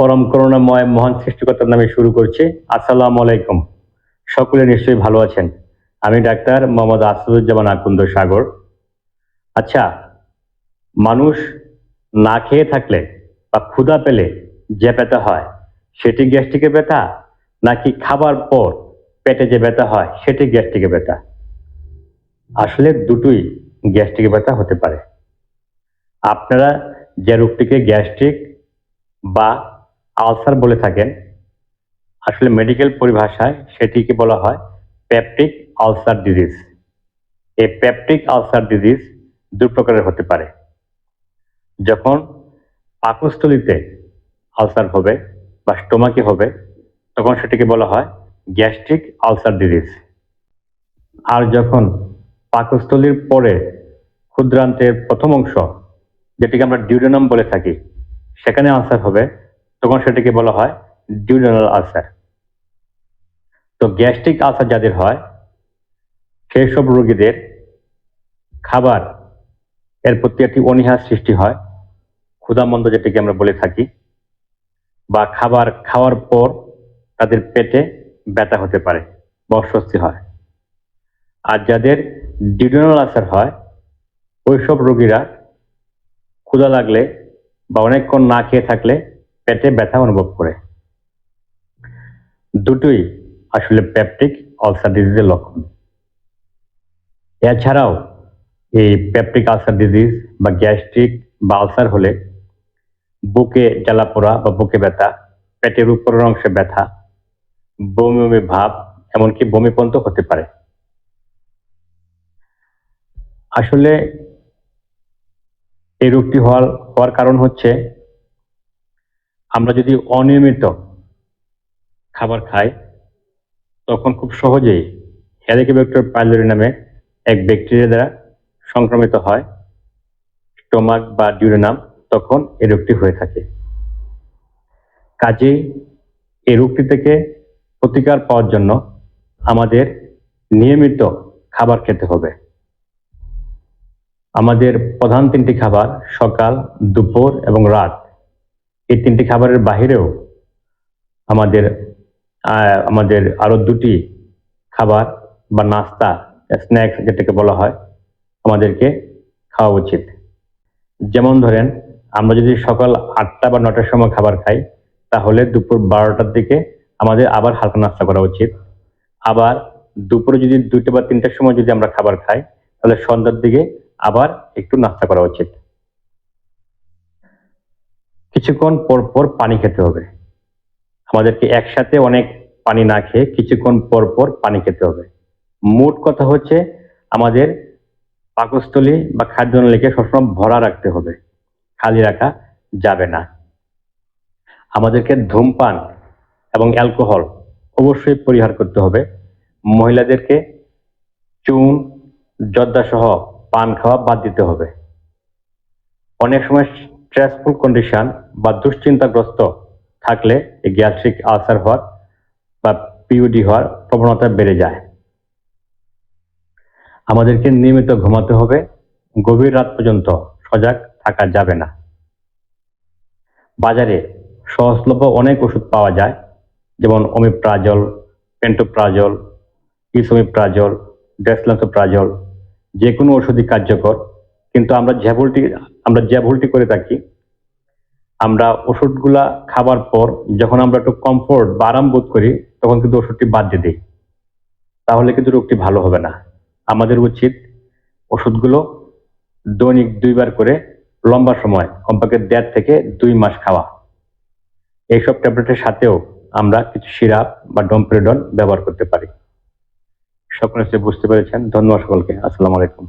পরম করুণাময় মহান সৃষ্টিকর্তার নামে শুরু করছি। আসসালামু আলাইকুম। সকলে নিশ্চয়ই ভালো আছেন। আমি ডাক্তার মোহাম্মদ আসাদুজ্জামান আকুন্দ সাগর। আচ্ছা মানুষ না খেয়ে থাকলে বা ক্ষুধা পেলে যে ব্যথা হয়, সেটি গ্যাস্ট্রিকের ব্যথা? নাকি খাবার পর পেটে যে ব্যথা হয়, সেটি গ্যাস্ট্রিকের ব্যথা? আসলে দুটোই গ্যাস্ট্রিকের ব্যথা হতে পারে। আপনারা যে রোগটিকে গ্যাস্ট্রিক বা আলসার বলে থাকেন, আসলে মেডিকেল পরিভাষায় সেটিকে বলা হয়? পেপটিক আলসার ডিজিজ এই পেপটিক আলসার ডিজিজ দু প্রকারের হতে পারে। যখন পাকস্থলিতে আলসার হবে বা স্টোমাকে হবে, তখন সেটিকে বলা হয় গ্যাস্ট্রিক আলসার ডিজিজ আর যখন পাকস্থলীর পরে ক্ষুদ্রান্তের প্রথম অংশ, যেটিকে আমরা ডিউডেনাম বলে থাকি, সেখানে আলসার হবে তখন সেটাকে বলা হয় ডিউডেনাল আলসার তো গ্যাস্ট্রিক আলসার যাদের হয়, সেই সব রোগীদের খাবার এর প্রতি একটি অনীহার সৃষ্টি হয়, ক্ষুধামন্দ যেটাকে আমরা বলে থাকি, বা খাবার খাওয়ার পর তাদের পেটে ব্যথা হতে পারে বা অস্বস্তি হয়। আর যাদের ডিউডেনাল আলসার হয় ওইসব রোগীরা ক্ষুধা লাগলে বা অনেকক্ষণ না খেয়ে থাকলে পেটে ব্যথা অনুভব করে। দুটোই আসলে পেপটিক আলসার ডিজিজের লক্ষণ। এছাড়াও এই পেপটিক আলসার ডিজিজ বা গ্যাস্ট্রিক বা আলসার হলে বুকে জ্বালা পোড়া বা বুকে ব্যথা, পেটের উপরের অংশে ব্যথা, বমি বমি ভাব, এমনকি বমি পর্যন্ত হতে পারে। আসলে এই রোগটি হওয়ার হওয়ার কারণ হচ্ছে আমরা যদি অনিয়মিত খাবার খাই, তখন খুব সহজেই হেলিকোব্যাক্টার পাইলোরি নামে এক ব্যাকটেরিয়া দ্বারা সংক্রমিত হয় স্টোমাক বা ডিউরেনাম তখন এই রোগটি হয়ে থাকে। কাজেই এই রোগটি থেকে প্রতিকার পাওয়ার জন্য আমাদের নিয়মিত খাবার খেতে হবে। আমাদের প্রধান তিনটি খাবার সকাল, দুপুর এবং রাত। এই তিনটি খাবারের বাহিরেও আমাদের আমাদের আরও দুটি খাবার বা নাস্তা, স্ন্যাক্স যেটাকে বলা হয়, আমাদেরকে খাওয়া উচিত। যেমন ধরেন, আমরা যদি সকাল আটটা বা নটার সময় খাবার খাই, তাহলে দুপুর বারোটার দিকে আমাদের আবার হালকা নাস্তা করা উচিত। আবার দুপুরে যদি দুইটা বা তিনটার সময় যদি আমরা খাবার খাই, তাহলে সন্ধ্যার দিকে আবার একটু নাস্তা করা উচিত। কিছুক্ষণ পর পর পানি খেতে হবে। আমাদেরকে একসাথে অনেক পানি না খেয়ে কিছুক্ষণ পর পর পানি খেতে হবে। মোট কথা হচ্ছে, আমাদের পাকস্থলী বা খাদ্যনালীকে সবসময় ভরা রাখতে হবে। খালি রাখা যাবে না। আমাদেরকে ধূমপান এবং অ্যালকোহল অবশ্যই পরিহার করতে হবে। মহিলাদেরকে চুন জর্দা সহ পান খাওয়া বাদ দিতে হবে। অনেক সময় স্ট্রেসফুল কন্ডিশন বা দুশ্চিন্তাগ্রস্ত থাকলে এই গ্যাস্ট্রিক আলসার হওয়ার বা পিউডি হওয়ার প্রবণতা বেড়ে যায়। আমাদেরকে নিয়মিত ঘুমাতে হবে, গভীর রাত পর্যন্ত সজাগ থাকা যাবে না। বাজারে সহজলভ্য অনেক ওষুধ পাওয়া যায়, যেমন অমিপ্রাজল পেন্টোপ্রাজল, ইসোমিপ্রাজল ডেসলান্সোপ্রাজল যে কোনো ওষুধই কার্যকর, কিন্তু আমরা যে ভুলটি আমরা যে ভুলটি করে থাকি, আমরা ওষুধগুলা খাবার পর যখন আমরা একটু কমফোর্ট বা আরাম বোধ করি, তখন কিন্তু ওষুধটি বাদ দিয়ে দিই। তাহলে কিন্তু রোগটি ভালো হবে না। আমাদের উচিত ওষুধগুলো দৈনিক দুইবার করে লম্বা সময়, কমপক্ষে দেড় থেকে দুই মাস খাওয়া। এইসব ট্যাবলেটের সাথেও আমরা কিছু সিরাপ বা ডোমপ্রেডন ব্যবহার করতে পারি। সকলে বুঝতে পেরেছেন। ধন্যবাদ সকলকে। আসসালামু আলাইকুম।